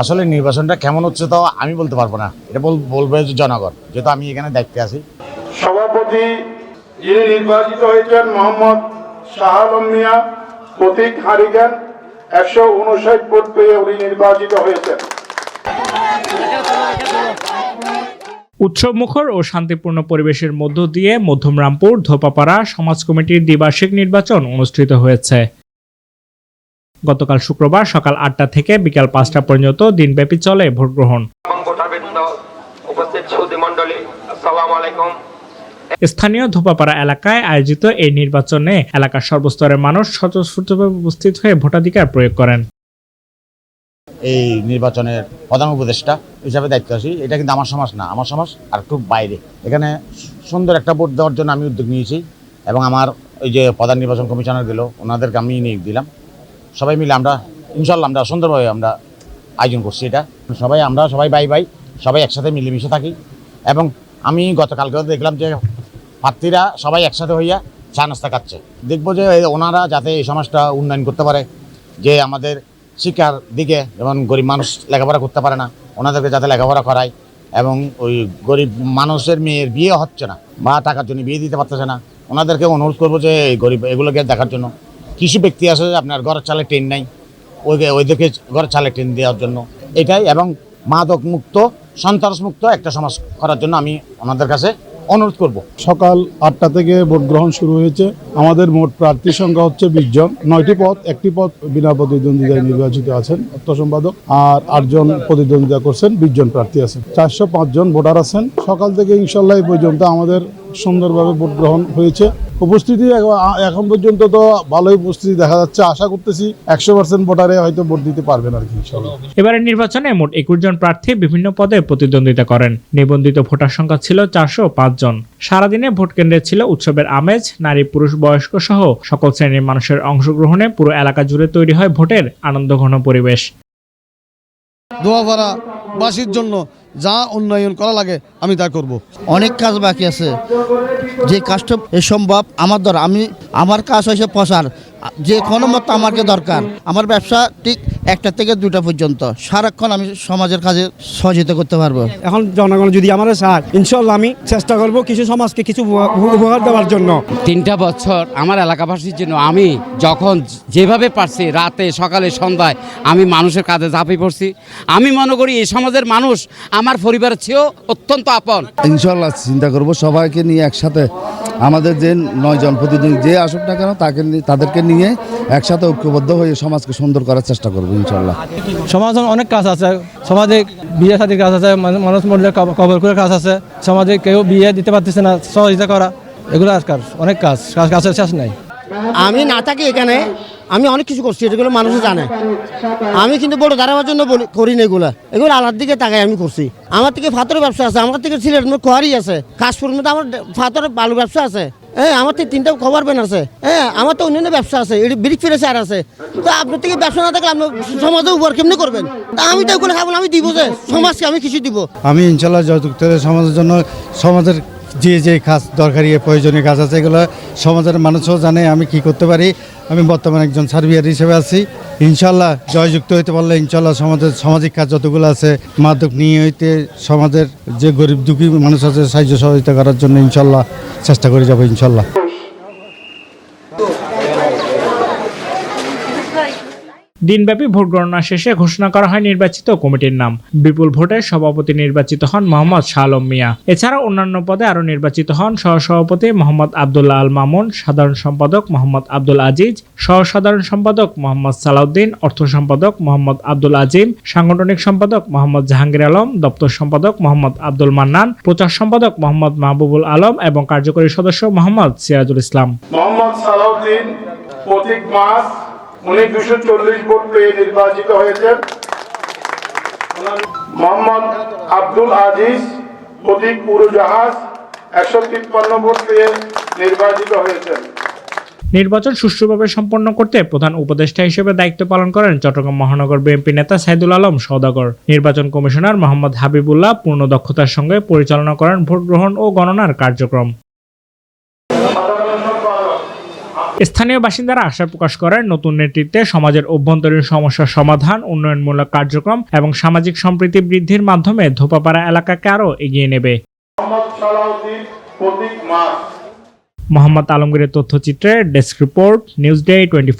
আসলে নির্বাচনটা কেমন হচ্ছে তো আমি বলতে পারব না। এটা বলবে জনগণ যেহেতু আমি এখানে দেখতে আছি। সভাপতি যিনি নির্বাচিত হয়েছেন মোহাম্মদ শাহ আলম মিয়া প্রতীক হারিকেন একশো উনষাট ভোট পেয়ে উনি নির্বাচিত হয়েছেন। উৎসবমুখর ও শান্তিপূর্ণ পরিবেশের মধ্য দিয়ে মধ্যমরামপুর ধোপাপাড়া সমাজ কমিটির দ্বিবার্ষিক নির্বাচন অনুষ্ঠিত হয়েছে। গতকাল শুক্রবার সকাল আটটা থেকে বিকাল পাঁচটা পর্যন্ত দিনব্যাপী চলে ভোট গ্রহণ এবং ভোটারবৃন্দ উপস্থিত সুদী মণ্ডলী আসসালামু আলাইকুম। স্থানীয় ধোপাপাড়া এলাকায় আয়োজিত এই নির্বাচনে এলাকার সর্বস্তরের মানুষ স্বতঃস্ফূর্তভাবে উপস্থিত হয়ে ভোটাধিকার প্রয়োগ করেন। এই নির্বাচনের প্রধান উপদেষ্টা হিসাবে দায়িত্ব আছি এটা কিন্তু আমার সমাজ না আমার সমাজ আর একটু বাইরে। এখানে সুন্দর একটা ভোট দেওয়ার জন্য আমি উদ্যোগ নিয়েছি এবং আমার ওই যে প্রধান নির্বাচন কমিশনার গেল ওনাদেরকে আমি নিয়ে দিলাম। সবাই মিলে আমরা ইনশাল্লাহ আমরা সুন্দরভাবে আমরা আয়োজন করছি এটা। সবাই আমরা সবাই বাই বাই, সবাই একসাথে মিলেমিশে থাকি। এবং আমি গতকালকেও দেখলাম যে প্রার্থীরা সবাই একসাথে হইয়া চা নাস্তা খাচ্ছে। দেখব যে ওনারা যাতে এই সমাজটা উন্নয়ন করতে পারে, যে আমাদের শিক্ষার দিকে যেমন গরিব মানুষ লেখাপড়া করতে পারে না, ওনাদেরকে যাতে লেখাপড়া করায় এবং ওই গরিব মানুষের মেয়ের বিয়ে হচ্ছে না বা টাকার জন্য বিয়ে দিতে পারতেছে না, ওনাদেরকে অনুরোধ করব যে এই গরিব, এগুলোকে দেখার জন্য কিছু ব্যক্তি আছে, আপনার ঘরের চালে ট্রেন নাই। ওই ওইদেরকে ঘরের চালে ট্রেন দেওয়ার জন্য। এটাই এবং মাদক মুক্ত সন্ত্রাস মুক্ত একটা সমাজ করার জন্য আমি ওনাদের কাছে অনুরোধ করব। সকাল আটটা থেকে ভোট গ্রহণ শুরু হয়েছে। আমাদের মোট প্রার্থী সংখ্যা হচ্ছে বিশ জন। নয়টি পদ, একটি পদ বিনা প্রতিদ্বন্দ্বিতায় নির্বাচিত আছেন অর্থ সম্পাদক। আর আটজন প্রতিদ্বন্দ্বিতা করছেন, বিশ জন প্রার্থী আছেন। চারশো জন ভোটার আছেন। সকাল থেকে ইনশাল্লাহ পর্যন্ত আমাদের সুন্দরভাবে ভোট গ্রহণ হয়েছে। উপস্থিতি এখন পর্যন্ত তো ভালোই উপস্থিতি দেখা যাচ্ছে। আশা করতেছি একশো পার্সেন্ট ভোটারে হয়তো ভোট দিতে পারবেন আর কি এবারের নির্বাচনে মোট একুশ জন প্রার্থী বিভিন্ন পদে প্রতিদ্বন্দ্বিতা করেন। নিবন্ধিত ভোটার সংখ্যা ছিল চারশো পাঁচ জন। সারাদিনে ভোট কেন্দ্রে ছিল উৎসবের আমেজ নারী পুরুষ বয়স্ক সহ সকল শ্রেণির মানুষের অংশগ্রহণে পুরো এলাকা জুড়ে তৈরি হয় ভোটের আনন্দঘন পরিবেশ। দোয়াপাড়া বাসীর জন্য যা উন্নয়ন করা লাগে, আমি তা করব। অনেক কাজ বাকি আছে। যে কাজটা এ সম্ভব, আমার দ্বারা আমি আমার কাজ হয়েছে প্রচার। যে কোনো মতো আমাকে দরকার। আমার ব্যবসা ঠিক একটা থেকে দুটা পর্যন্ত। সারাক্ষণ আমি সমাজের কাজে সহযোগিতা করতে পারব। এখন জনগণ যদি আমার চায় ইনশাল্লাহ আমি চেষ্টা করব কিছু সমাজকে কিছু উপহার- উপহার দেওয়ার জন্য। তিনটা বছর আমার এলাকাবাসীর জন্য আমি যখন যেভাবে পারছি রাতে সকালে সন্ধ্যায় আমি মানুষের কাজে ঝাঁপিয়ে পড়ছি। আমি মনে করি এই সমাজের মানুষ আমার পরিবারের চেয়েও অত্যন্ত আপন। ইনশাল্লাহ চিন্তা করব সবাইকে নিয়ে একসাথে আমাদের যে নয়জন জন প্রতিদ্বন্দ্বী যে আসুক না কেন তাকে নিয়ে- তাদেরকে নিয়ে একসাথে ঐক্যবদ্ধ হয়ে সমাজকে সুন্দর করার চেষ্টা করব ইনশাল্লাহ। সমাজে অনেক কাজ আছে। সমাজে বিয়ে শাদীর কাজ আছে মানুষ- মরলে কবর করে কাজ আছে। সমাজে কেউ বিয়ে দিতে পারতেছে না সহযোগিতা করা এগুলো আজকাল অনেক কাজ। কাজ কাজের শেষ নাই। আমি না থাকি এখানে। আমি অনেক কিছু করছি, এগুলো মানুষ জানে। আমি কিন্তু বড় দাঁড়াবার জন্য করি না এগুলা। এগুলো আলার দিকে তাকাই আমি করছি। আমার থেকে ফাতরের ব্যবসা আছে, আমার থেকে সিলেট কোয়ারি আছে। কাশপুর মধ্যে আমার ফাতরের বালু ব্যবসা আছে। হ্যাঁ আমার থেকে তিনটা খবর বেন আছে। হ্যাঁ আমার তো অন্যান্য ব্যবসা আছে, এটি ব্রিক ফিরে আর আছে। তো আপনার থেকে ব্যবসা না থাকলে আপনি সমাজে উপর কেমনি করবেন? আমি তো এগুলো খাব আমি দিব যে, সমাজকে আমি কিছু দিব। আমি ইনশাল্লাহ যৌতুক সমাজের জন্য, সমাজের যে যে কাজ দরকারি প্রয়োজনীয় কাজ আছে এগুলো সমাজের মানুষও জানে আমি কি করতে পারি। আমি বর্তমানে একজন সার্ভিয়ার হিসেবে আছি। ইনশাল্লাহ জয়যুক্ত হইতে পারলে ইনশাল্লাহ সমাজের সামাজিক কাজ যতগুলো আছে, মাদক নিয়ে হইতে সমাজের যে গরিব দুঃখী মানুষ আছে, সাহায্য সহযোগিতা করার জন্য ইনশাল্লাহ চেষ্টা করে যাব ইনশাল্লাহ দিনব্যাপী ভোট গণনা শেষে ঘোষণা করা হয় নির্বাচিত কমিটির নাম। বিপুল ভোটে সভাপতি নির্বাচিত হন মোহাম্মদ শাহ আলম মিয়া। এছাড়া অন্যান্য পদে আরও নির্বাচিত হন সহসভাপতি মোহাম্মদ আবদুল্লাহ আল মামুন, সাধারণ সম্পাদক মোহাম্মদ আব্দুল আজিজ সহ সাধারণ সম্পাদক মোহাম্মদ সালাউদ্দিন, অর্থ সম্পাদক মোহাম্মদ আব্দুল আজিম, সাংগঠনিক সম্পাদক মোহাম্মদ জাহাঙ্গীর আলম, দপ্তর সম্পাদক মোহাম্মদ আব্দুল মান্নান, প্রচার সম্পাদক মোহাম্মদ মাহবুবুল আলম এবং কার্যকরী সদস্য মোহাম্মদ সিরাজুল ইসলাম। মোহাম্মদ সালাউদ্দিন প্রতীক মাস উনি দুশো চল্লিশ ভোট পেয়ে নির্বাচিত হয়েছেন। মোহাম্মদ আব্দুল আজিজ প্রতীক উড়োজাহাজ একশো তিপ্পান্ন ভোট পেয়ে নির্বাচিত হয়েছেন। নির্বাচন সুষ্ঠুভাবে সম্পন্ন করতে প্রধান উপদেষ্টা হিসেবে দায়িত্ব পালন করেন চট্টগ্রাম মহানগর বিএনপি নেতা সাইদুল আলম সওদাগর। নির্বাচন কমিশনার মোহাম্মদ হাবিবুল্লাহ পূর্ণ দক্ষতার সঙ্গে পরিচালনা করেন ভোট গ্রহণ ও গণনার কার্যক্রম। স্থানীয় বাসিন্দারা আশা প্রকাশ করেন নতুন নেতৃত্বে সমাজের অভ্যন্তরীণ সমস্যার সমাধান, উন্নয়নমূলক কার্যক্রম এবং সামাজিক সম্প্রীতি বৃদ্ধির মাধ্যমে ধোপাপাড়া এলাকাকে আরও এগিয়ে নেবে। মোহাম্মদ আলমগীরের তথ্যচিত্রে desk report, news day twenty